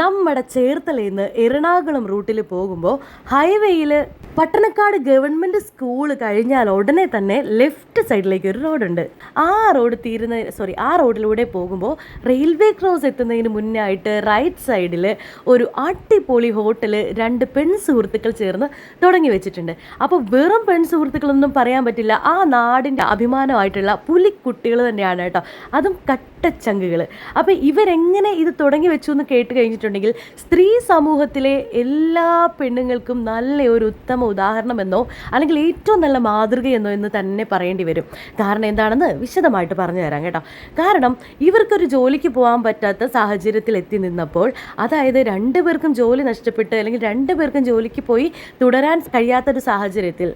നമ്മുടെ ചേർത്തലയിൽ നിന്ന് എറണാകുളം റൂട്ടിൽ പോകുമ്പോൾ ഹൈവേയിൽ പട്ടണക്കാട് ഗവൺമെന്റ് സ്കൂൾ കഴിഞ്ഞാൽ ഉടനെ തന്നെ ലെഫ്റ്റ് സൈഡിലേക്ക് ഒരു റോഡുണ്ട് ആ റോഡ് തീരുന്ന സോറി ആ റോഡിലൂടെ പോകുമ്പോൾ റെയിൽവേ ക്രോസ് എത്തുന്നതിന് മുന്നേ ആയിട്ട് റൈറ്റ് സൈഡിൽ ഒരു അടിപൊളി ഹോട്ടൽ രണ്ട് പെൺ സുഹൃത്തുക്കൾ ചേർന്ന് തുടങ്ങി വെച്ചിട്ടുണ്ട്. അപ്പോൾ വെറും പെൺ സുഹൃത്തുക്കളൊന്നും പറയാൻ പറ്റില്ല. ആ നാടിന്റെ അഭിമാനമായിട്ടുള്ള പുലിക്കുട്ടികൾ തന്നെയാണ് കേട്ടോ. അതും കട്ടച്ചങ്കുകൾ അപ്പോൾ ഇവരെങ്ങനെ ഇത് തുടങ്ങി വെച്ചു എന്ന് കേട്ട് കഴിഞ്ഞിട്ടുണ്ടെങ്കിൽ സ്ത്രീ സമൂഹത്തിലെ എല്ലാ പെണ്ണുങ്ങൾക്കും നല്ല ഒരു ഉത്തമ ഉദാഹരണമെന്നോ അല്ലെങ്കിൽ ഏറ്റവും നല്ല മാതൃകയെന്നോ എന്ന് തന്നെ പറയേണ്ടി വരും. കാരണം എന്താണെന്ന് വിശദമായിട്ട് പറഞ്ഞു തരാം കേട്ടോ. കാരണം ഇവർക്കൊരു ജോലിക്ക് പോകാൻ പറ്റാത്ത സാഹചര്യത്തിൽ എത്തി നിന്നപ്പോൾ അതായത് രണ്ടുപേർക്കും ജോലി നഷ്ടപ്പെട്ട് അല്ലെങ്കിൽ രണ്ടുപേർക്കും ജോലിക്ക് പോയി തുടരാൻ കഴിയാത്തൊരു സാഹചര്യത്തിൽ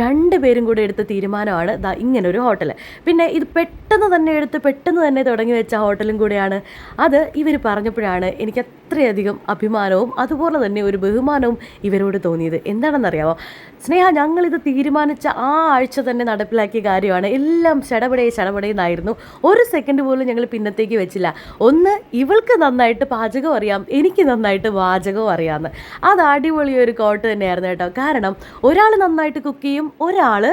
രണ്ടുപേരും കൂടെ എടുത്ത തീരുമാനമാണ് ദാ ഇങ്ങനെ ഒരു ഹോട്ടൽ പിന്നെ ഇത് പെട്ടെന്ന് തന്നെ എടുത്ത് പെട്ടെന്ന് തന്നെ തുടങ്ങി വെച്ച ഹോട്ടലും കൂടെയാണ്. അത് ഇവർ പറഞ്ഞപ്പോഴാണ് എനിക്ക് അത്രയധികം അഭിമാനവും അതുപോലെ തന്നെ ഒരു ബഹുമാനവും ഇവരോട് തോന്നിയത്. എന്താണെന്നറിയാമോ സ്നേഹ ഞങ്ങളിത് തീരുമാനിച്ച ആ ആഴ്ച തന്നെ നടപ്പിലാക്കിയ കാര്യമാണ്. എല്ലാം ചടപടയെ ചടപടയെന്നായിരുന്നു ഒരു സെക്കൻഡ് പോലും ഞങ്ങൾ പിന്നത്തേക്ക് വെച്ചില്ല. ഒന്ന് ഇവൾക്ക് നന്നായിട്ട് പാചകം അറിയാം എനിക്ക് നന്നായിട്ട് വാചകവും അറിയാമെന്ന് അത് അടിപൊളി ഒരു കോട്ട് തന്നെയായിരുന്നു കേട്ടോ. കാരണം ഒരാൾ നന്നായിട്ട് കുക്ക് ചെയ്യും ഒരാൾ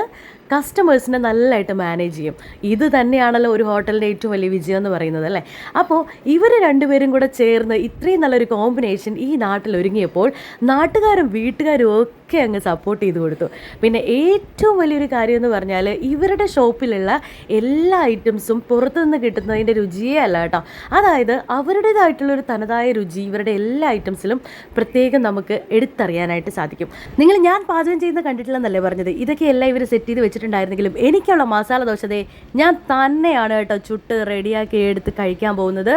കസ്റ്റമേഴ്സിനെ നല്ലതായിട്ട് മാനേജ് ചെയ്യും. ഇത് തന്നെയാണല്ലോ ഒരു ഹോട്ടലിന്റെ ഏറ്റവും വലിയ വിജയം എന്ന് പറയുന്നത് അല്ലേ? അപ്പോൾ ഇവർ രണ്ടുപേരും കൂടെ ചേർന്ന് ഇത്രയും നല്ലൊരു കോമ്പിനേഷൻ ഈ നാട്ടിൽ ഒരുങ്ങിയപ്പോൾ നാട്ടുകാരും വീട്ടുകാരും ഒക്കെ അങ്ങ് സപ്പോർട്ട് ചെയ്ത് കൊടുത്തു. പിന്നെ ഏറ്റവും വലിയൊരു കാര്യം എന്ന് പറഞ്ഞാൽ ഇവരുടെ ഷോപ്പിലുള്ള എല്ലാ ഐറ്റംസും പുറത്തുനിന്ന് കിട്ടുന്നതിന്റെ രുചിയേ അല്ല കേട്ടോ. അതായത് അവരുടേതായിട്ടുള്ളൊരു തനതായ രുചി ഇവരുടെ എല്ലാ ഐറ്റംസിലും പ്രത്യേകം നമുക്ക് എടുത്തറിയാനായിട്ട് സാധിക്കും. നിങ്ങൾ ഞാൻ പാചകം ചെയ്യുന്നത് കണ്ടിട്ടില്ലെന്നല്ലേ പറഞ്ഞത്? ഇതൊക്കെ എല്ലാം ഇവർ സെറ്റ് ചെയ്ത് വെച്ചിട്ടുണ്ടായിരുന്നെങ്കിലും എനിക്കുള്ള മസാല ദോശതേ ഞാൻ തന്നെയാണ് കേട്ടോ ചുട്ട് റെഡിയാക്കി എടുത്ത് കഴിക്കാൻ പോകുന്നത്.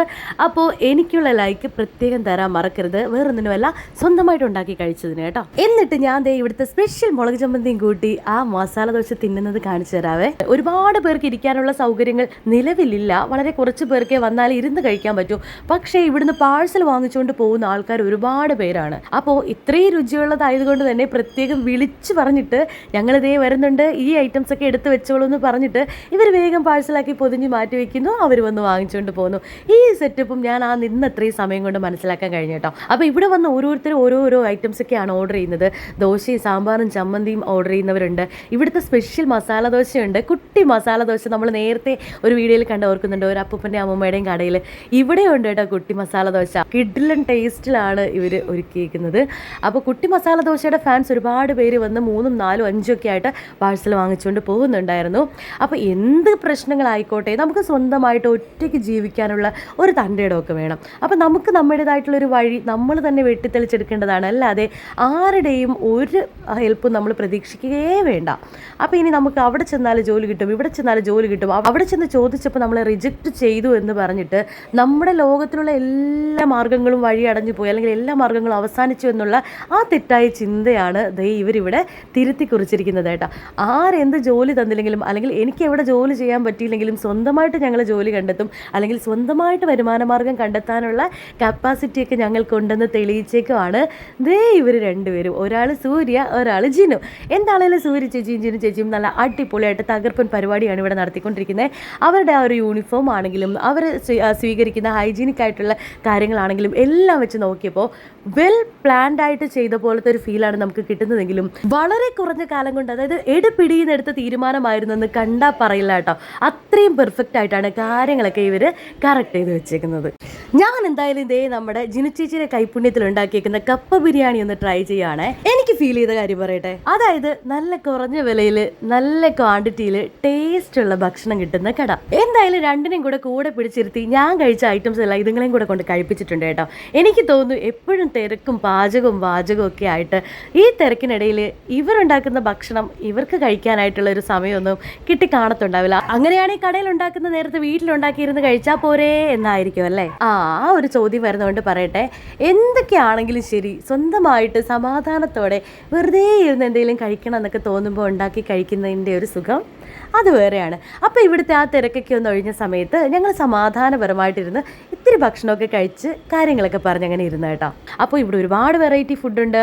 അപ്പോൾ എനിക്കുള്ള ലൈക്ക് പ്രത്യേകം തരാൻ മറക്കരുത്. വേറൊന്നിനുമല്ല സ്വന്തമായിട്ട് ഉണ്ടാക്കി കഴിച്ചതിന് കേട്ടോ. എന്നിട്ട് ഞാൻ ദേ ഇവിടുത്തെ സ്പെഷ്യൽ മുളക് ചമ്മന്തിയും കൂട്ടി ആ മസാല ദോശ തിന്നുന്നത് കാണിച്ചു തരാവേ. ഒരുപാട് പേർക്ക് ഇരിക്കാനുള്ള സൗകര്യങ്ങൾ നിലവിലില്ല. വളരെ കുറച്ച് പേർക്കേ വന്നാൽ ഇരുന്ന് കഴിക്കാൻ പറ്റൂ. പക്ഷേ ഇവിടുന്ന് പാഴ്സൽ വാങ്ങിച്ചുകൊണ്ട് പോകുന്ന ആൾക്കാർ ഒരുപാട് പേരാണ്. അപ്പോൾ ഇത്രയും രുചിയുള്ളതായതുകൊണ്ട് തന്നെ പ്രത്യേകം വിളിച്ചു പറഞ്ഞിട്ട് ഞങ്ങളിതേ വരുന്നുണ്ട് ഈ ഐറ്റംസ് ഒക്കെ എടുത്ത് വെച്ചോളൂ എന്ന് പറഞ്ഞിട്ട് ഇവർ വേഗം പാഴ്സലാക്കി പൊതിഞ്ഞ് മാറ്റി വെക്കുന്നു. അവർ വന്ന് വാങ്ങിച്ചുകൊണ്ട് പോകുന്നു ഈ സെറ്റപ്പും ഞാൻ ആ നിന്ന് അത്രയും സമയം കൊണ്ട് മനസ്സിലാക്കാൻ കഴിഞ്ഞു കേട്ടോ. അപ്പോൾ ഇവിടെ വന്ന് ഓരോരുത്തരും ഓരോരോ ഐറ്റംസ് ഒക്കെയാണ് ഓർഡർ ചെയ്യുന്നത്. ദോശയും സാമ്പാറും ചമ്മന്തിയും ഓർഡർ ചെയ്യുന്നവരുണ്ട്. ഇവിടുത്തെ സ്പെഷ്യൽ മസാല ദോശയുണ്ട്. കുട്ടി മസാല ദോശ നമ്മൾ നേരത്തെ ഒരു വീഡിയോയിൽ കണ്ട് ഓർക്കുന്നുണ്ട് ഒരു അപ്പൂപ്പന്റെ അമ്മമ്മയുടെയും കടയിൽ ഇവിടെയുണ്ട് കേട്ടോ കുട്ടി മസാല ദോശ. കിഡിലൻ ടേസ്റ്റിലാണ് ഇവർ ഒരുക്കിയിരിക്കുന്നത്. അപ്പോൾ കുട്ടി മസാല ദോശയുടെ ഫാൻസ് ഒരുപാട് പേര് വന്ന് മൂന്നും നാലും അഞ്ചും ഒക്കെ ആയിട്ട് പാഴ്സൽ വാങ്ങിച്ചുകൊണ്ട് പോകുന്നുണ്ടായിരുന്നു. അപ്പോൾ എന്ത് പ്രശ്നങ്ങളായിക്കോട്ടെ നമുക്ക് സ്വന്തമായിട്ട് ഒറ്റയ്ക്ക് ജീവിക്കാനുള്ള ഒരു തന്റെ ഇടമൊക്കെ വേണം. അപ്പോൾ നമുക്ക് നമ്മുടേതായിട്ടുള്ളൊരു വഴി നമ്മൾ തന്നെ വെട്ടിത്തെളിച്ചെടുക്കേണ്ടതാണ്. അല്ലാതെ ആരുടെയും ഒരു ഹെൽപ്പും നമ്മൾ പ്രതീക്ഷിക്കുകയേ വേണ്ട. അപ്പോൾ ഇനി നമുക്ക് അവിടെ ചെന്നാൽ ജോലി കിട്ടും ഇവിടെ ചെന്നാൽ ജോലി കിട്ടും. അവിടെ ചെന്ന് ചോദിച്ചപ്പോൾ നമ്മളെ റിജക്റ്റ് ചെയ്തു എന്ന് പറഞ്ഞിട്ട് നമ്മുടെ ലോകത്തിലുള്ള എല്ലാ മാർഗങ്ങളും വഴി അടഞ്ഞു പോയി അല്ലെങ്കിൽ എല്ലാ മാർഗങ്ങളും അവസാനിച്ചു എന്നുള്ള ആ തെറ്റായ ചിന്തയാണ് ദൈ ഇവരിവിടെ തിരുത്തി കുറിച്ചിരിക്കുന്നത് കേട്ടോ ആരെന്ത് ജോലി തന്നില്ലെങ്കിലും അല്ലെങ്കിൽ എനിക്ക് എവിടെ ജോലി ചെയ്യാൻ പറ്റിയില്ലെങ്കിലും സ്വന്തമായിട്ട് ഞങ്ങൾ ജോലി കണ്ടെത്തും അല്ലെങ്കിൽ സ്വന്തമായിട്ട് വരുമാന മാർഗം കണ്ടെത്താനുള്ള കപ്പാസിറ്റിയൊക്കെ ഞങ്ങൾക്കുണ്ടെന്ന് തെളിയിച്ചേക്കുമാണ് ദേ ഇവർ രണ്ടുപേരും. ഒരാൾ സൂര്യ ഒരാൾ ജിനു. എന്താണേലും സൂര്യ ചേച്ചിയും ജിനു ചേച്ചിയും നല്ല അടിപൊളിയായിട്ട് തകർപ്പൻ പരിപാടിയാണ് ഇവിടെ നടത്തിക്കൊണ്ടിരിക്കുന്നത്. അവരുടെ ആ ഒരു യൂണിഫോം ആണെങ്കിലും അവർ സ്വീകരിക്കുന്ന ഹൈജീനിക് ആയിട്ടുള്ള കാര്യങ്ങളാണെങ്കിലും എല്ലാം വെച്ച് നോക്കിയപ്പോൾ വെൽ പ്ലാൻഡ് ആയിട്ട് ചെയ്ത പോലത്തെ ഒരു ഫീലാണ് നമുക്ക് കിട്ടുന്നതെങ്കിലും വളരെ കുറഞ്ഞ കാലം കൊണ്ട് അതായത് എടുപിടിയെന്നെടുത്ത തീരുമാനമായിരുന്നെന്ന് കണ്ടാൽ പറയില്ല കേട്ടോ. അത്രയും പെർഫെക്റ്റ് ആയിട്ടാണ് കാര്യങ്ങളൊക്കെ ഇവർ കറക്റ്റ് ചെയ്ത് വെച്ചേക്കുന്നത്. ഞാൻ എന്തായാലും ഇതേ നമ്മുടെ ജിനുച്ചേച്ചിയുടെ കൈപുണ്യത്തിൽ ഉണ്ടാക്കിയേക്കുന്ന കപ്പ ബിരിയാണി ഒന്ന് ട്രൈ ചെയ്യുകയാണേ എനിക്ക് ഫീൽ ചെയ്ത കാര്യം പറയട്ടെ. അതായത് നല്ല കുറഞ്ഞ വിലയിൽ നല്ല ക്വാണ്ടിറ്റിയിൽ ടേസ്റ്റ് ഉള്ള ഭക്ഷണം കിട്ടുന്ന കട. എന്തായാലും രണ്ടിനെയും കൂടെ കൂടെ പിടിച്ചിരുത്തി ഞാൻ കഴിച്ച ഐറ്റംസ് എല്ലാം ഇതുങ്ങളെയും കൂടെ കൊണ്ട് കഴിപ്പിച്ചിട്ടുണ്ട് കേട്ടോ. എനിക്ക് തോന്നുന്നു എപ്പോഴും തിരക്കും പാചകവും വാചകവും ഒക്കെ ആയിട്ട് ഈ തിരക്കിനിടയിൽ ഇവരുണ്ടാക്കുന്ന ഭക്ഷണം ഇവർക്ക് കഴിക്കാനായിട്ടുള്ള ഒരു സമയമൊന്നും കിട്ടി കാണത്തുണ്ടാവില്ല. അങ്ങനെയാണെങ്കിൽ കടയിൽ ഉണ്ടാക്കുന്ന നേരത്തെ വീട്ടിലുണ്ടാക്കിയിരുന്ന് കഴിച്ചാൽ പോരേ എന്നായിരിക്കും അല്ലേ? ആ ഒരു ചോദ്യം വരുന്നതുകൊണ്ട് പറയട്ടെ. എന്തൊക്കെയാണെങ്കിലും ശരി സ്വന്തമായിട്ട് സമാധാനത്തോടെ വെറുതെ ഇരുന്ന് എന്തെങ്കിലും കഴിക്കണം എന്നൊക്കെ തോന്നുമ്പോൾ ഉണ്ടാക്കി കഴിക്കുന്നതിന്റെ ഒരു സുഖം അത് വേറെയാണ്. അപ്പോൾ ഇവിടുത്തെ ആ തിരക്കൊക്കെ ഒന്ന് ഒഴിഞ്ഞ സമയത്ത് ഞങ്ങൾ സമാധാനപരമായിട്ടിരുന്ന് ഇത്തിരി ഭക്ഷണമൊക്കെ കഴിച്ച് കാര്യങ്ങളൊക്കെ പറഞ്ഞ് അങ്ങനെ ഇരുന്ന കേട്ടോ. അപ്പോൾ ഇവിടെ ഒരുപാട് വെറൈറ്റി ഫുഡുണ്ട്.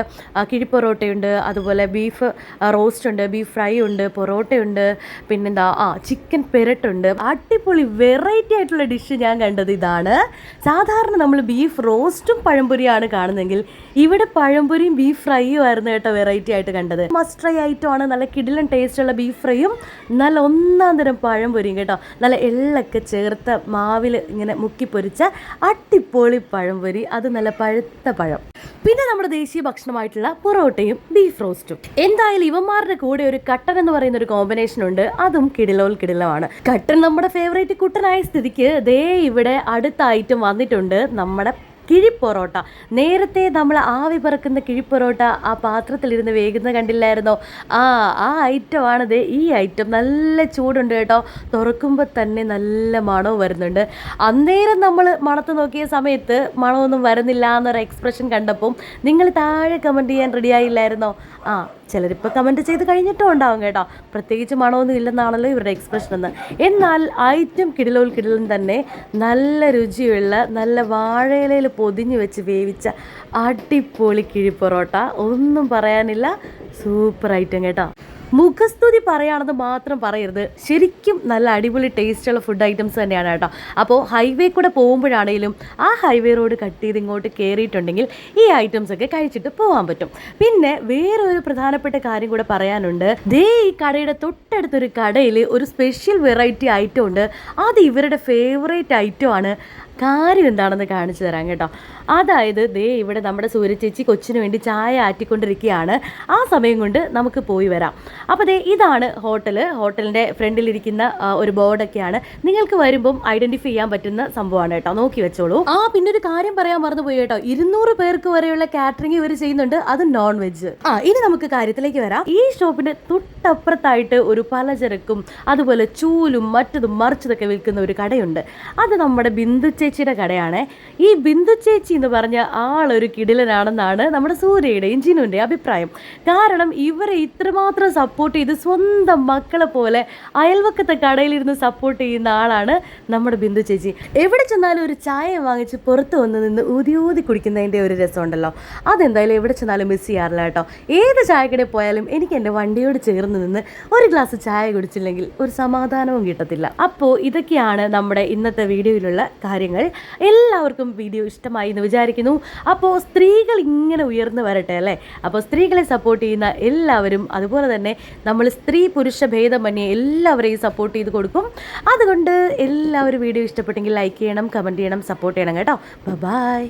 കിഴിപ്പൊറോട്ടയുണ്ട് അതുപോലെ ബീഫ് റോസ്റ്റ് ഉണ്ട് ബീഫ് ഫ്രൈ ഉണ്ട് പൊറോട്ടയുണ്ട് പിന്നെന്താ ആ ചിക്കൻ പെരട്ടുണ്ട്. അടിപൊളി വെറൈറ്റി ആയിട്ടുള്ള ഡിഷ് ഞാൻ കണ്ടത് ഇതാണ്. സാധാരണ നമ്മൾ ബീഫ് റോസ്റ്റും പഴംപൊരിയാണ് കാണുന്നതെങ്കിൽ ഇവിടെ പഴംപൊരിയും ബീഫ് ഫ്രൈയും ആയിരുന്നു കേട്ടോ വെറൈറ്റി ആയിട്ട് കണ്ടത്. മസ്റ്റ് ട്രൈ ആണ് നല്ല കിടിലൻ ടേസ്റ്റുള്ള ബീഫ് ഫ്രൈയും നല്ല ഒന്നാം തരം പഴം പൊരിയും കേട്ടോ. നല്ല എള്ളൊക്കെ ചേർത്ത മാവിൽ ഇങ്ങനെ മുക്കി പൊരിച്ച അട്ടിപ്പൊളി പഴം പൊരി. അത് നല്ല പഴുത്ത പഴം. പിന്നെ നമ്മുടെ ദേശീയ ഭക്ഷണമായിട്ടുള്ള പൊറോട്ടയും ബീഫ് റോസ്റ്റും എന്തായാലും ഇവന്മാരുടെ കൂടെ ഒരു കട്ടൻ എന്ന് പറയുന്ന ഒരു കോമ്പിനേഷൻ ഉണ്ട്. അതും കിടിലോൽ കിടിലമാണ്. കട്ടൻ നമ്മുടെ ഫേവറേറ്റ് കുട്ടനായ സ്ഥിതിക്ക് ദേ ഇവിടെ അടുത്ത ഐറ്റം വന്നിട്ടുണ്ട്. നമ്മുടെ കിഴിപ്പൊറോട്ട നേരത്തെ നമ്മൾ ആവി പറക്കുന്ന കിഴിപ്പൊറോട്ട ആ പാത്രത്തിലിരുന്ന് വേകുന്ന കണ്ടില്ലായിരുന്നോ? ആ ആ ഐറ്റമാണ് ദേ ഈ ഐറ്റം നല്ല ചൂടുണ്ട് കേട്ടോ. തുറക്കുമ്പോൾ തന്നെ നല്ല മണവും വരുന്നുണ്ട്. അന്നേരം നമ്മൾ മണത്ത് നോക്കിയ സമയത്ത് മണമൊന്നും വരുന്നില്ല എന്നൊരു എക്സ്പ്രഷൻ കണ്ടപ്പം നിങ്ങൾ താഴെ കമന്റ് ചെയ്യാൻ റെഡി ആയില്ലായിരുന്നോ? ആ ചിലരിപ്പോൾ കമന്റ് ചെയ്ത് കഴിഞ്ഞിട്ടും ഉണ്ടാവും കേട്ടോ. പ്രത്യേകിച്ച് മണമൊന്നും ഇല്ലെന്നാണല്ലോ ഇവരുടെ എക്സ്പ്രഷൻ എന്ന്. എന്നാൽ ഐറ്റം കിടിലോൽ കിടിലും തന്നെ നല്ല രുചിയുള്ള നല്ല വാഴയിലയിൽ പൊതിഞ്ഞ് വെച്ച് വേവിച്ച അടിപൊളി കിഴിപ്പൊറോട്ട ഒന്നും പറയാനില്ല. സൂപ്പർ ഐറ്റം കേട്ടോ. മുഖസ്തുതി പറയുകയാണെന്ന് മാത്രം പറയരുത്. ശരിക്കും നല്ല അടിപൊളി ടേസ്റ്റുള്ള ഫുഡ് ഐറ്റംസ് തന്നെയാണ് കേട്ടോ. അപ്പോൾ ഹൈവേ കൂടെ പോകുമ്പോഴാണെങ്കിലും ആ ഹൈവേ റോഡ് കട്ട് ചെയ്ത് ഇങ്ങോട്ട് കയറിയിട്ടുണ്ടെങ്കിൽ ഈ ഐറ്റംസ് ഒക്കെ കഴിച്ചിട്ട് പോകാൻ പറ്റും. പിന്നെ വേറൊരു പ്രധാനപ്പെട്ട കാര്യം കൂടെ പറയാനുണ്ട്. ദേ ഈ കടയുടെ തൊട്ടടുത്തൊരു കടയിൽ ഒരു സ്പെഷ്യൽ വെറൈറ്റി ഐറ്റം ഉണ്ട്. അത് ഇവരുടെ ഫേവറേറ്റ് ഐറ്റം ആണ്. കാര്യം എന്താണെന്ന് കാണിച്ചു തരാം കേട്ടോ. അതായത് ദേ ഇവിടെ നമ്മുടെ സൂര്യ ചേച്ചി കൊച്ചിന് വേണ്ടി ചായ ആറ്റിക്കൊണ്ടിരിക്കുകയാണ്. ആ സമയം കൊണ്ട് നമുക്ക് പോയി വരാം. അപ്പോൾ ദേ ഇതാണ് ഹോട്ടൽ. ഹോട്ടലിന്റെ ഫ്രണ്ടിലിരിക്കുന്ന ഒരു ബോർഡൊക്കെയാണ്. നിങ്ങൾക്ക് വരുമ്പം ഐഡന്റിഫൈ ചെയ്യാൻ പറ്റുന്ന സംഭവമാണ് കേട്ടോ. നോക്കി വെച്ചോളൂ. ആ പിന്നെ ഒരു കാര്യം പറയാൻ മറന്നുപോയി കേട്ടോ. ഇരുന്നൂറ് പേർക്ക് വരെയുള്ള കാറ്ററിംഗ് ഇവർ ചെയ്യുന്നുണ്ട്. അത് നോൺ വെജ് ആ ഇനി നമുക്ക് കാര്യത്തിലേക്ക് വരാം. ഈ ഷോപ്പിന്റെ തൊട്ടപ്പുറത്തായിട്ട് ഒരു പലചരക്കും അതുപോലെ ചൂലും മറ്റതും മറിച്ചതൊക്കെ വിൽക്കുന്ന ഒരു കടയുണ്ട്. അത് നമ്മുടെ ബിന്ദു ചേച്ചിയുടെ കടയാണ്. ഈ ബിന്ദു ചേച്ചി എന്ന് പറഞ്ഞ ആളൊരു കിടിലനാണെന്നാണ് നമ്മുടെ സൂര്യയുടെയും ജിനുവിന്റെയും അഭിപ്രായം. കാരണം ഇവരെ ഇത്രമാത്രം സപ്പോർട്ട് ചെയ്ത് സ്വന്തം മക്കളെ പോലെ അയൽവക്കത്തെ കടയിലിരുന്ന് സപ്പോർട്ട് ചെയ്യുന്ന ആളാണ് നമ്മുടെ ബിന്ദു ചേച്ചി. എവിടെ ചെന്നാലും ഒരു ചായ വാങ്ങിച്ച് പുറത്ത് വന്ന് നിന്ന് ഊതി ഊതി കുടിക്കുന്നതിന്റെ ഒരു രസമുണ്ടല്ലോ. അതെന്തായാലും എവിടെ ചെന്നാലും മിസ് ചെയ്യാറില്ല കേട്ടോ. ഏത് ചായക്കടയിൽ പോയാലും എനിക്ക് എന്റെ വണ്ടിയോട് ചേർന്ന് നിന്ന് ഒരു ഗ്ലാസ് ചായ കുടിച്ചില്ലെങ്കിൽ ഒരു സമാധാനവും കിട്ടത്തില്ല. അപ്പോൾ ഇതൊക്കെയാണ് നമ്മുടെ ഇന്നത്തെ വീഡിയോയിലുള്ള കാര്യങ്ങൾ. എല്ലാവർക്കും വീഡിയോ ഇഷ്ടമായി എന്ന് വിചാരിക്കുന്നു. അപ്പോൾ സ്ത്രീകൾ ഇങ്ങനെ ഉയർന്നു വരട്ടെ അല്ലേ? അപ്പോൾ സ്ത്രീകളെ സപ്പോർട്ട് ചെയ്യുന്ന എല്ലാവരും അതുപോലെ തന്നെ നമ്മൾ സ്ത്രീ പുരുഷ ഭേദമന്യേ എല്ലാവരെയും സപ്പോർട്ട് ചെയ്ത് കൊടുക്കും. അതുകൊണ്ട് എല്ലാവരും വീഡിയോ ഇഷ്ടപ്പെട്ടെങ്കിൽ ലൈക്ക് ചെയ്യണം കമന്റ് ചെയ്യണം സപ്പോർട്ട് ചെയ്യണം കേട്ടോ. ബൈ